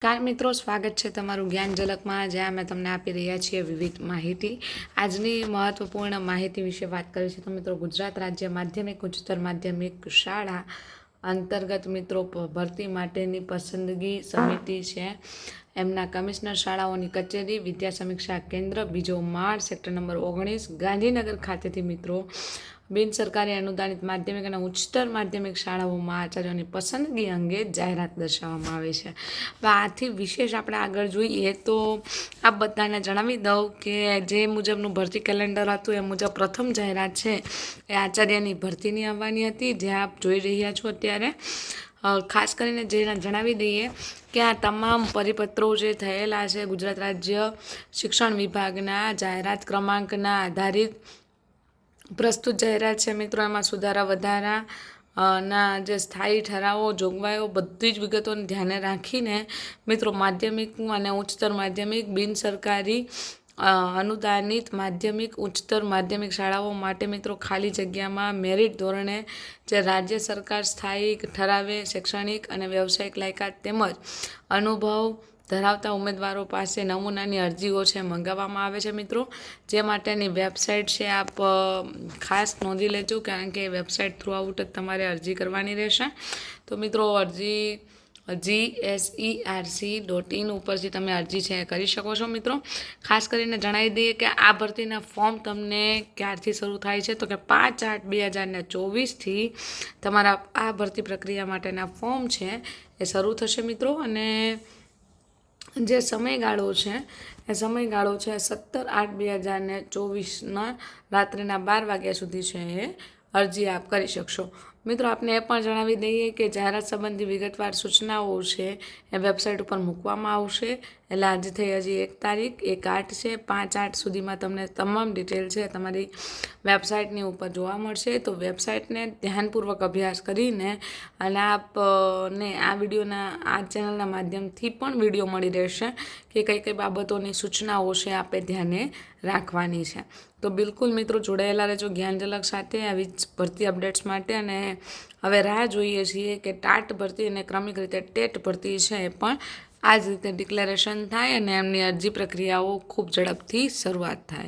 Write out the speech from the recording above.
Car મિત્રો, સ્વાગત છે તમારું જ્ઞાન ઝલકમાં. જ્યાં અમે તમને આપી રહ્યા છીએ વિવિધ માહિતી. આજની મહત્વપૂર્ણ માહિતી વિશે વાત કરીશું તો મિત્રો, ગુજરાત રાજ્ય માધ્યમિક, ઉચ્ચતર માધ્યમિક શાળા અંતર્ગત મિત્રો ભરતી માટેની પસંદગી સમિતિ છે. એમના કમિશનર શાળાઓની કચેરી, વિદ્યા સમીક્ષા કેન્દ્ર, બીજો માળ, સેક્ટર નંબર ઓગણીસ, ગાંધીનગર ખાતેથી મિત્રો, બિન સરકારી અનુદાનિત માધ્યમિક અને ઉચ્ચતર માધ્યમિક શાળાઓમાં આચાર્યોની પસંદગી અંગે જાહેરાત દર્શાવવામાં આવે છે. આથી વિશેષ આપણે આગળ જોઈએ તો આ બધાને જણાવી દઉં કે જે મુજબનું ભરતી કેલેન્ડર હતું, એ મુજબ પ્રથમ જાહેરાત છે એ આચાર્યની ભરતીની આવવાની હતી. જે આપ જોઈ રહ્યા છો અત્યારે ખાસ કરીને જે જણાવી દઈએ કે આ તમામ પરિપત્રો જે થયેલા છે ગુજરાત રાજ્ય શિક્ષણ વિભાગના જાહેરાત ક્રમાંકના આધારિત પ્રસ્તુત જાહેરાત છે મિત્રો એમાં સુધારા વધારા ના જે સ્થાયી ઠરાવો જોગવાઈઓ બધી જ વિગતોને ધ્યાને રાખીને મિત્રો માધ્યમિક અને ઉચ્ચતર માધ્યમિક બિન સરકારી અ, અનુદાનિત માધ્યમિક, ઉચ્ચતર માધ્યમિક શાળાઓ માટે મિત્રો ખાલી જગ્યામાં મેરિટ ધોરણે જે રાજ્ય સરકાર સ્થાયી ઠરાવે, શૈક્ષણિક અને વ્યવસાયિક લાયકાત તેમજ અનુભવ ધરાવતા ઉમેદવારો પાસે નમૂનાની અરજીઓ છે મંગાવવામાં આવે છે મિત્રો. જે માટેની વેબસાઇટ છે, આપ ખાસ નોંધી લેજો કારણ કે વેબસાઇટ થ્રુ આઉટ જ તમારે અરજી કરવાની રહેશે. તો મિત્રો અરજી G S E R C dot in ઉપરથી તમે અરજી છે કરી શકો છો, મિત્રો. ખાસ કરીને જણાવી દઈએ કે આ ભરતીના ફોર્મ તમને ક્યારથી શરૂ થાય છે? તો કે પાંચ આઠ બે હજારને ચોવીસથી તમારા આ ભરતી પ્રક્રિયા માટેના ફોર્મ છે એ શરૂ થશે, મિત્રો. અને જે સમયગાળો છે, એ સમયગાળો છે સત્તર આઠ બે હજારને ચોવીસના રાત્રિના બાર વાગ્યા સુધી છે એ અરજી આપ કરી શકશો. મિત્રો, આપને એ પણ જણાવી દઈએ કે જાહેરાત સંબંધી વિગતવાર સૂચનાઓ છે એ વેબસાઇટ ઉપર મૂકવામાં આવશે. એટલે આજે થઈ હજી એક તારીખ, એક આઠ છે. પાંચ આઠ સુધીમાં તમને તમામ ડિટેલ છે તમારી વેબસાઇટની ઉપર જોવા મળશે. તો વેબસાઇટને ધ્યાનપૂર્વક અભ્યાસ કરીને અને આપને આ વિડીયોના, આ ચેનલના માધ્યમથી પણ વીડિયો મળી રહેશે કે કઈ કઈ બાબતોની સૂચનાઓ છે આપે ધ્યાને રાખવાની છે. તો બિલકુલ મિત્રો જોડાયેલા રહેજો જ્ઞાનજલક સાથે આવી જ ભરતી અપડેટ્સ માટે અને હવે રાહ જોઈએ છીએ કે ટાટ ભરતી અને ક્રમિક રીતે ટેટ ભરતી છે એ પણ આ જ રીતે ડિક્લેરેશન થાય અને એમની અરજી પ્રક્રિયાઓ ખૂબ ઝડપથી શરૂઆત થાય.